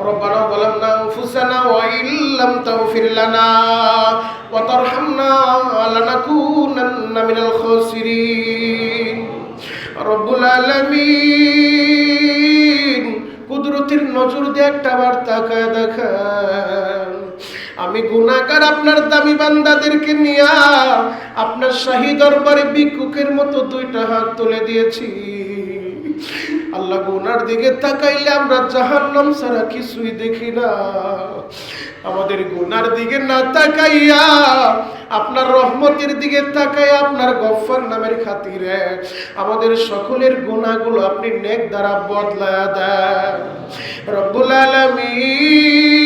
ربنا ظلمنا أنفسنا وإن لم تغفر لنا وترحمنا لنكونن من الخاسرين رب العالمين কুদরতির নজর দিয়ে একটা বার তাকায় দেখান আমি গুণাকার আপনার দামি বান্দাদেরকে নিয়া আপনার শাহী দরবারে ভিক্ষুকের মতো দুইটা হাত তুলে দিয়েছি আল্লাহ গুনার দিকে তাকাইলে আমরা জাহান্নাম ছাড়া কিছুই দেখি না। আমাদের গুনার দিকে না তাকাইয়া আপনার রহমতের দিকে তাকাইয়া আপনার গফফার নামের খাতিরে আমাদের সকলের গুনাহগুলো আপনি নেক দ্বারা বদলায়া দেন। রব্বুল আলামিন,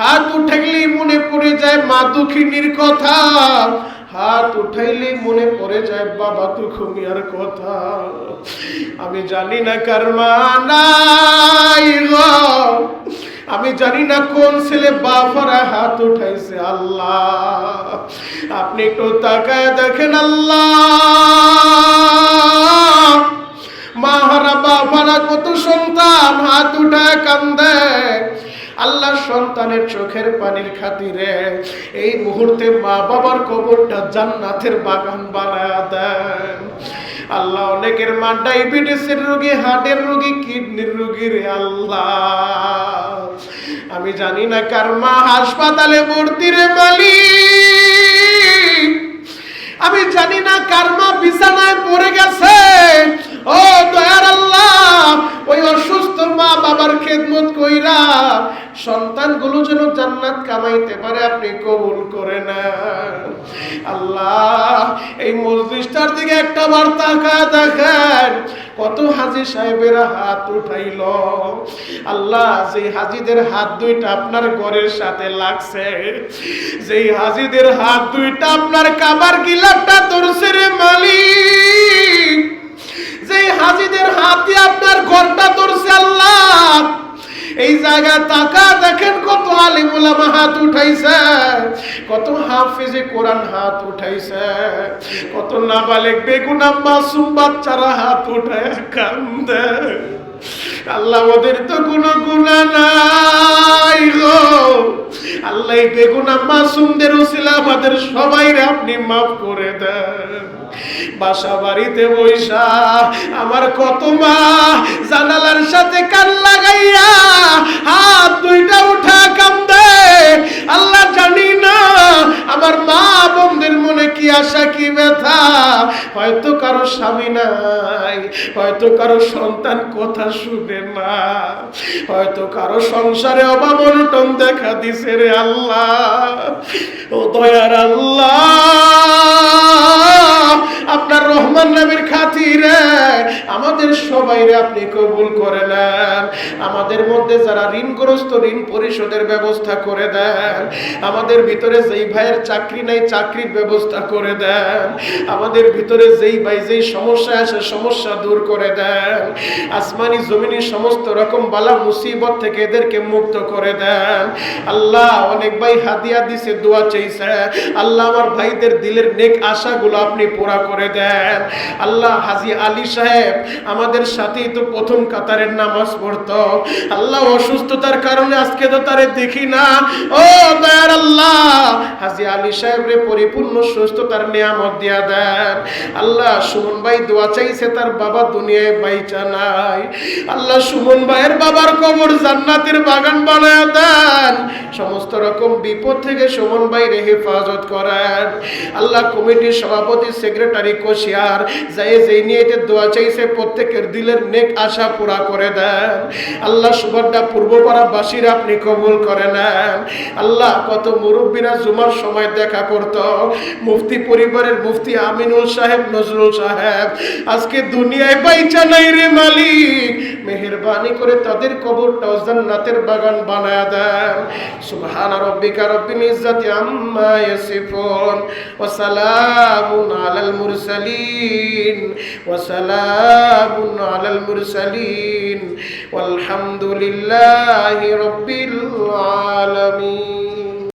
হাত উঠাইলেই মনে পড়ে যায় মা দুঃখিনীর কথা। হাত উঠাইলেই মনে পড়ে যায়, বাবা দুঃখমিয়ার কথা। আমি জানি না কার আমি জানি না কোন ছেলে বাফারা হাত উঠাইছে আল্লাহ। আপনি একটু তাকায় দেখেন আল্লাহ। মাহারা বাবারা কত সন্তান হাত উঠায় কান্দে। আল্লাহ সন্তানের চোখের পানির খাতিরে এই মুহূর্তে মা বাবার কবরটা জান্নাতের বাগান বানায় দেন। আল্লাহ অনেকের মা ডায়াবেটিসের রোগী, হার্টের রোগী, কিডনির রোগী রে আল্লাহ। আমি জানি না কার মা হাসপাতালে ভর্তি রে মালিক। আমি জানি না কার মা সন্তানগুলো যেন জান্নাত কামাইতে পারে, আপনি কবুল করে না আল্লাহ, এই মসজিদটার দিকে একটা বার তাকায় দেখেন, কত হাজি সাহেবেরা হাত উঠাইল। আল্লাহ সেই হাজিদের হাত দুইটা আপনার ঘরের সাথে লাগছে, যেই হাজিদের হাত দুইটা আপনার কাবার গিলাপটা ধরছে রে মালিক। যেই হাজিদের হাতে আপনার ঘরটা ধরছে আল্লাহ। এই জায়গায় তাকা দেখেন কত আলিম ওলামা হাত উঠাইছে, কত হাফিজে কোরআন হাত উঠাইছে, কত নাবালেক বেগুনা মাসুম বাচ্চারা হাত উঠায় কান্দে। আল্লাহ, ওদের তো কোনো গুণা নাই গো। আল্লাহ বেগুনা মাসুমদের উসিলা আমাদের সবাইরে আপনি মাফ করে দেন। বাসা বাড়িতে বৈশা আমার কত মা কি কি ব্যথা? হয়তো কারও স্বামী নাই, হয়তো কারও সন্তান কথা শুনে না, হয়তো কারও সংসারে অভাব অনটন দেখা দিছে রে আল্লাহ। ও দয়ার আল্লাহ, আপনার রহমান নামের খাতিরে আমাদের সবাইরে আপনি কবুল করে নেন। আমাদের মধ্যে যারা ঋণগ্রস্ত ঋণ পরিশোধের ব্যবস্থা করে দেন, আমাদের ভিতরে যেই ভাইয়ের চাকরি নাই, চাকরির ব্যবস্থা করে দেন। আমাদের ভিতরে যেই ভাই যেই সমস্যা আছে, সমস্যা দূর করে দেন। আসমানি জমিনি সমস্ত রকম বালা মুসিবত থেকে এদেরকে মুক্ত করে দেন। আল্লাহ অনেক ভাই হাদিয়া দিছে, দোয়া চাইছে। আল্লাহ আমার ভাইদের দিলের নেক আশাগুলো আপনি পুরা করে দেন। আল্লাহ হাজি আলী সাহেব আমাদের সাথেই তো প্রথম কাতারের নামাজ পড়তো। আল্লাহ অসুস্থতার কারণে আজকে তো তারে দেখি না। ও দয়ার আল্লাহ, হাজি আলী সাহেবরে পরিপূর্ণ সুস্থতার নিয়ামত দিয়া দেন। আল্লাহ, সুমন ভাই দোয়া চাইছে তার বাবা দুনিয়ায় বাইচা নাই। আল্লাহ, সুমন ভাইয়ের বাবার কবর জান্নাতের বাগান বানায় দেন। সমস্ত রকম বিপদ থেকে সুমন ভাইরে হেফাজত করেন। আল্লাহ, কমিটির সভাপতি, সেক্রেটারি, কোশিয়ার, যাই যেই নিয়ে দোয়া চাইছে প্রত্যেকের দিলের নেক আশা পুরা করে দেন। আল্লাহ সুবর্ণা পূর্বপাড়া বাসীর আপনি কবুল করে নেন। আল্লাহ কত মুরব্বীরা জুমার সময় দেখা করত। মুফতি পরিবারের মুফতি আমিনুল সাহেব, নজরুল সাহেব, আজকে দুনিয়ায় বাইচা নাই রে মালিক। মেহেরবানি করে তাদের কবরটাও জান্নাতের বাগান বানায় দেন। সুবহান রব্বিকা রব্বিল ইজ্জাতি আম্মা ইয়াসিফুন। ওয়া সালামুন আলাল মুরসালিন। ওয়া سلام على المرسلين والحمد لله رب العالمين.